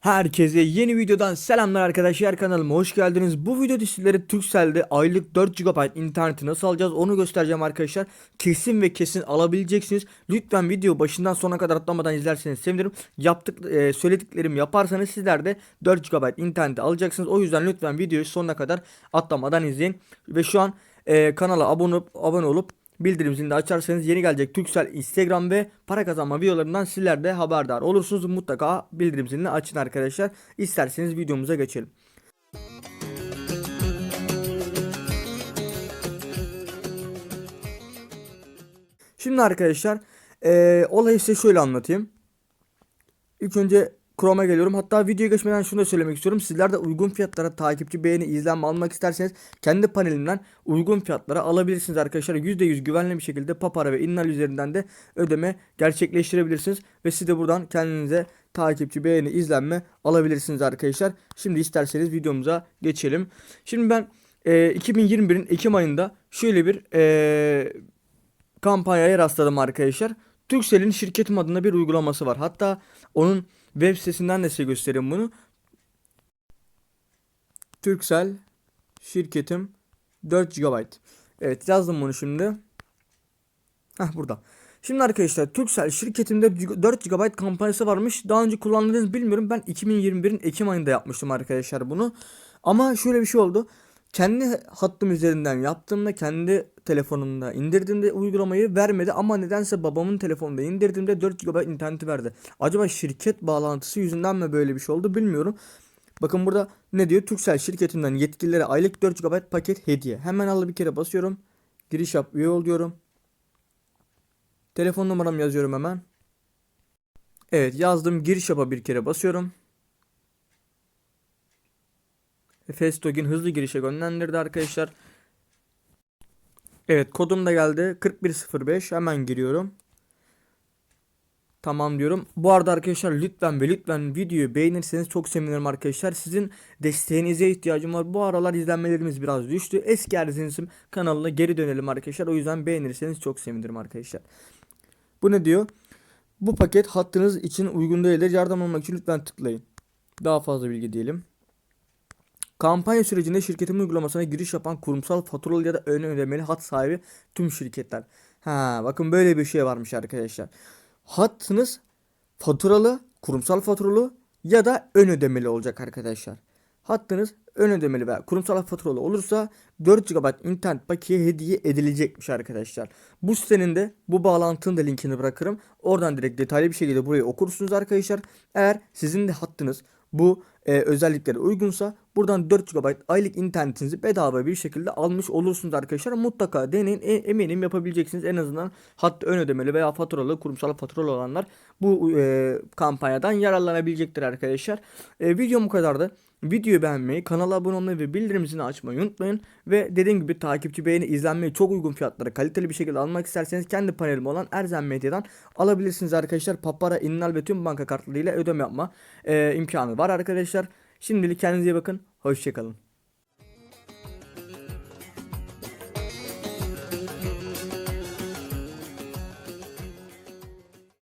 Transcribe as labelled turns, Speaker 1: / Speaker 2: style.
Speaker 1: Herkese yeni videodan selamlar arkadaşlar kanalıma hoş geldiniz. Bu video sizlere Turkcell'de aylık 4 GB interneti nasıl alacağız onu göstereceğim arkadaşlar. Kesin ve kesin alabileceksiniz. Lütfen video başından sona kadar atlamadan izlerseniz sevinirim. Yaptık e, söylediklerimi yaparsanız sizler de 4 GB interneti alacaksınız. O yüzden lütfen videoyu sonuna kadar atlamadan izleyin. Ve şu an e, kanala abone abone olup bildirim zilini açarsanız yeni gelecek Turkcell Instagram ve para kazanma videolarından sizler de haberdar olursunuz. Mutlaka bildirim zilini açın arkadaşlar. İsterseniz videomuza geçelim. Şimdi arkadaşlar eee olayı size şöyle anlatayım. İlk önce Chrome'a geliyorum. Hatta videoya geçmeden şunu da söylemek istiyorum. Sizler de uygun fiyatlara takipçi, beğeni, izlenme almak isterseniz kendi panelimden uygun fiyatlara alabilirsiniz arkadaşlar. %100 güvenli bir şekilde Papara ve Innal üzerinden de ödeme gerçekleştirebilirsiniz. Ve siz de buradan kendinize takipçi, beğeni, izlenme alabilirsiniz arkadaşlar. Şimdi isterseniz videomuza geçelim. Şimdi ben e, 2021'in Ekim ayında şöyle bir e, kampanyaya rastladım arkadaşlar. Turkcell'in şirketim adında bir uygulaması var. Hatta onun web sitesinden de size göstereyim bunu. Turkcell şirketim 4 GB. Evet yazdım bunu şimdi. Heh burada. Şimdi arkadaşlar Turkcell şirketimde 4 GB kampanyası varmış. Daha önce kullandığınızı bilmiyorum. Ben 2021'in Ekim ayında yapmıştım arkadaşlar bunu. Ama şöyle bir şey oldu. Kendi hattım üzerinden yaptığımda kendi telefonumda indirdiğimde uygulamayı vermedi ama nedense babamın telefonunda indirdiğimde 4 GB interneti verdi. Acaba şirket bağlantısı yüzünden mi böyle bir şey oldu bilmiyorum. Bakın burada ne diyor? Turkcell şirketinden yetkililere aylık 4 GB paket hediye. Hemen al bir kere basıyorum. Giriş yap üye ol diyorum. Telefon numaramı yazıyorum hemen. Evet yazdım giriş yapa bir kere basıyorum. Festogin hızlı girişe yönlendirdi arkadaşlar. Evet kodum da geldi. 4105 hemen giriyorum. Tamam diyorum. Bu arada arkadaşlar lütfen ve lütfen videoyu beğenirseniz çok sevinirim arkadaşlar. Sizin desteğinize ihtiyacım var. Bu aralar izlenmelerimiz biraz düştü. Eski Erzinsim kanalına geri dönelim arkadaşlar. O yüzden beğenirseniz çok sevinirim arkadaşlar. Bu ne diyor? Bu paket hattınız için uygun değildir. Yardım almak için lütfen tıklayın. Daha fazla bilgi diyelim. Kampanya sürecinde şirketin uygulamasına giriş yapan kurumsal faturalı ya da ön ödemeli hat sahibi tüm şirketler. Ha bakın böyle bir şey varmış arkadaşlar. Hattınız faturalı, kurumsal faturalı ya da ön ödemeli olacak arkadaşlar. Hattınız ön ödemeli veya kurumsal faturalı olursa 4 GB internet paketi hediye edilecekmiş arkadaşlar. Bu sitenin de bu bağlantının da linkini bırakırım. Oradan direkt detaylı bir şekilde burayı okursunuz arkadaşlar. Eğer sizin de hattınız bu e, özelliklere uygunsa buradan 4 GB aylık internetinizi bedava bir şekilde almış olursunuz arkadaşlar. Mutlaka deneyin e, eminim yapabileceksiniz. En azından hat ön ödemeli veya faturalı kurumsal faturalı olanlar bu e, kampanyadan yararlanabilecektir arkadaşlar. E, videom bu kadardı. Videoyu beğenmeyi, kanala abone olmayı ve bildirim açmayı unutmayın. Ve dediğim gibi takipçi beğeni izlenmeyi çok uygun fiyatlara kaliteli bir şekilde almak isterseniz kendi panelim olan Erzen Medya'dan alabilirsiniz arkadaşlar. Papara, İnnal ve tüm banka kartlarıyla ödeme yapma e, imkanı var arkadaşlar. Şimdilik kendinize iyi bakın. Hoşçakalın.